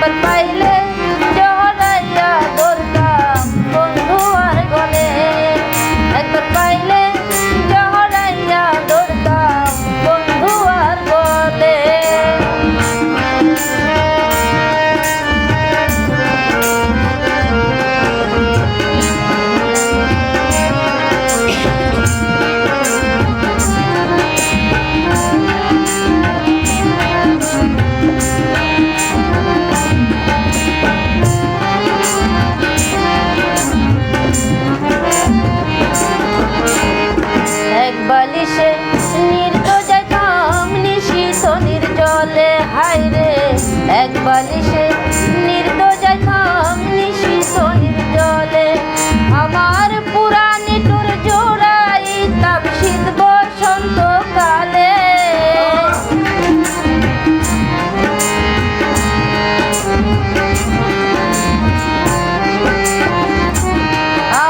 but by love. আমার পুরাণে টুর জোড়াই তাপ শীত বসন্ত কালে।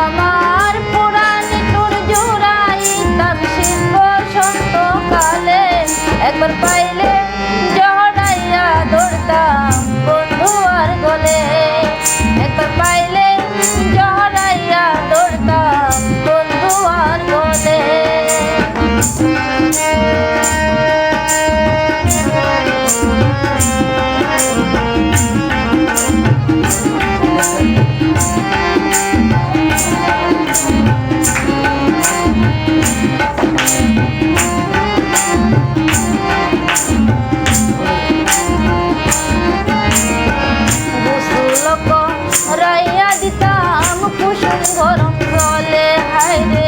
আমার পুরাণে টুর জোড়াই তাপ শীত বসন্ত কালে। একবার পাইলে যা যায় রে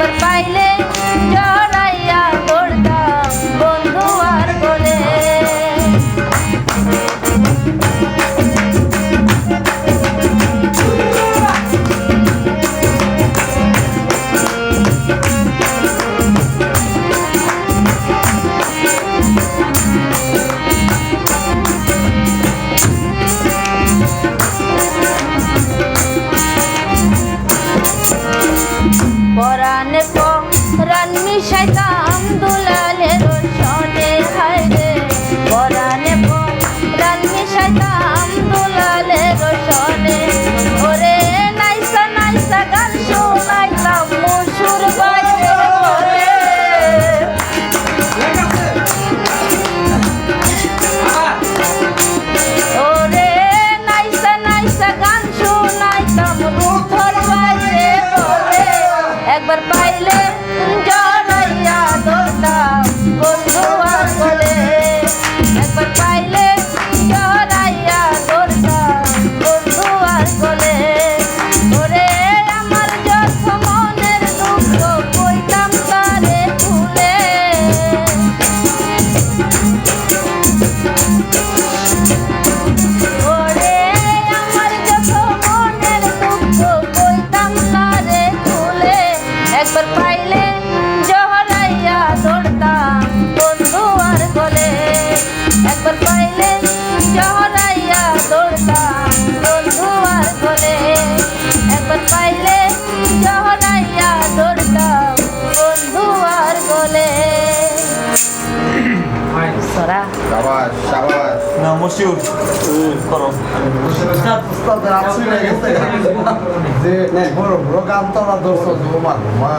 But baile জানে কম রান মিশাই কাম দুলালে রোশনে হায় রে। পরানে কম রান মিশাই কাম দুলালে রোশনে মশিউর করো। যে বড় বড় গান তোরা জমা ঘুমা